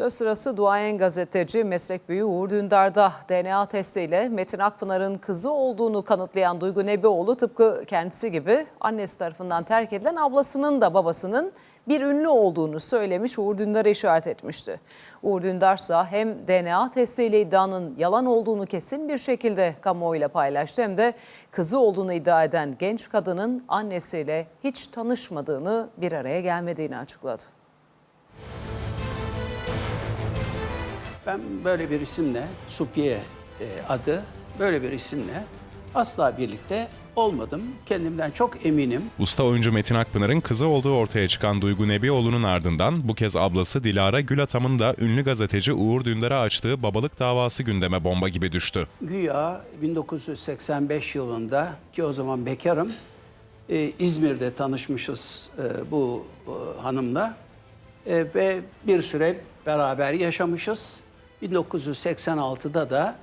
Söz sırası duayen gazeteci meslek büyüğü Uğur Dündar'da DNA testiyle Metin Akpınar'ın kızı olduğunu kanıtlayan Duygu Nebioğlu tıpkı kendisi gibi annesi tarafından terk edilen ablasının da babasının bir ünlü olduğunu söylemiş Uğur Dündar'a işaret etmişti. Uğur Dündar ise hem DNA testiyle iddianın yalan olduğunu kesin bir şekilde kamuoyuyla paylaştı hem de kızı olduğunu iddia eden genç kadının annesiyle hiç tanışmadığını bir araya gelmediğini açıkladı. Ben böyle bir isimle, Supiye e, adı, böyle bir isimle asla birlikte olmadım. Kendimden çok eminim. Usta oyuncu Metin Akpınar'ın kızı olduğu ortaya çıkan Duygu Nebioğlu'nun ardından bu kez ablası Dilara Gülatam'ın da ünlü gazeteci Uğur Dündar'a açtığı babalık davası gündeme bomba gibi düştü. Güya 1985 yılında ki o zaman bekarım, e, İzmir'de tanışmışız e, bu e, hanımla E, ve bir süre beraber yaşamışız. 1986'da da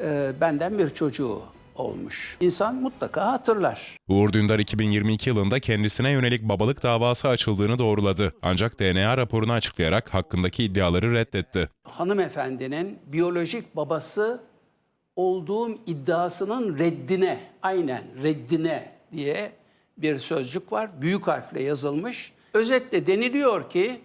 e, benden bir çocuğu olmuş. İnsan mutlaka hatırlar. Uğur Dündar 2022 yılında kendisine yönelik babalık davası açıldığını doğruladı. Ancak DNA raporunu açıklayarak hakkındaki iddiaları reddetti. hanımefendinin biyolojik babası olduğum iddiasının reddine, aynen reddine diye bir sözcük var. Büyük harfle yazılmış. Özetle deniliyor ki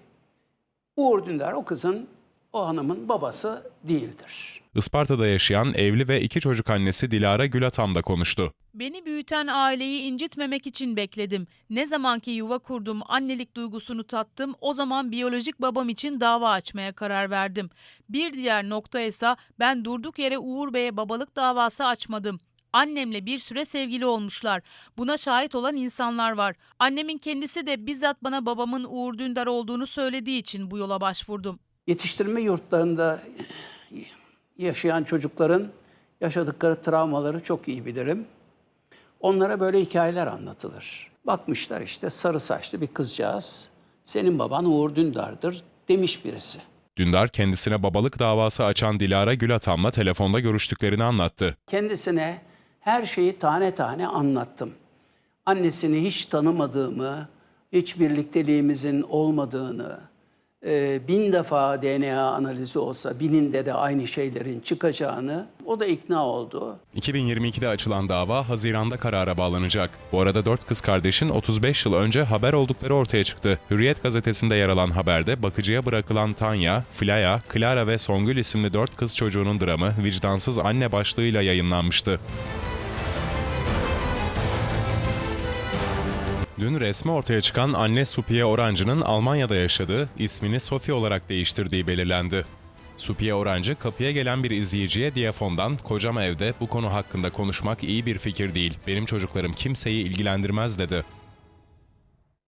Uğur Dündar o kızın, o hanımın babası değildir. Isparta'da yaşayan evli ve iki çocuk annesi Dilara Gülatam da konuştu. Beni büyüten aileyi incitmemek için bekledim. Ne zamanki yuva kurdum, annelik duygusunu tattım, o zaman biyolojik babam için dava açmaya karar verdim. Bir diğer nokta ise ben durduk yere Uğur Bey'e babalık davası açmadım. Annemle bir süre sevgili olmuşlar. Buna şahit olan insanlar var. Annemin kendisi de bizzat bana babamın Uğur Dündar olduğunu söylediği için bu yola başvurdum. Yetiştirme yurtlarında yaşayan çocukların yaşadıkları travmaları çok iyi bilirim. Onlara böyle hikayeler anlatılır. Bakmışlar işte sarı saçlı bir kızcağız. Senin baban Uğur Dündar'dır demiş birisi. Dündar kendisine babalık davası açan Dilara Gülatam'la telefonda görüştüklerini anlattı. Kendisine her şeyi tane tane anlattım. Annesini hiç tanımadığımı, hiç birlikteliğimizin olmadığını, e, bin defa DNA analizi olsa bininde de aynı şeylerin çıkacağını o da ikna oldu. 2022'de açılan dava Haziran'da karara bağlanacak. Bu arada dört kız kardeşin 35 yıl önce haber oldukları ortaya çıktı. Hürriyet gazetesinde yer alan haberde bakıcıya bırakılan Tanya, Flaya, Clara ve Songül isimli dört kız çocuğunun dramı vicdansız anne başlığıyla yayınlanmıştı. Dün resmi ortaya çıkan anne Supiye Orancı'nın Almanya'da yaşadığı, ismini Sophie olarak değiştirdiği belirlendi. Supiye Orancı kapıya gelen bir izleyiciye diyafondan kocam evde bu konu hakkında konuşmak iyi bir fikir değil. Benim çocuklarım kimseyi ilgilendirmez dedi.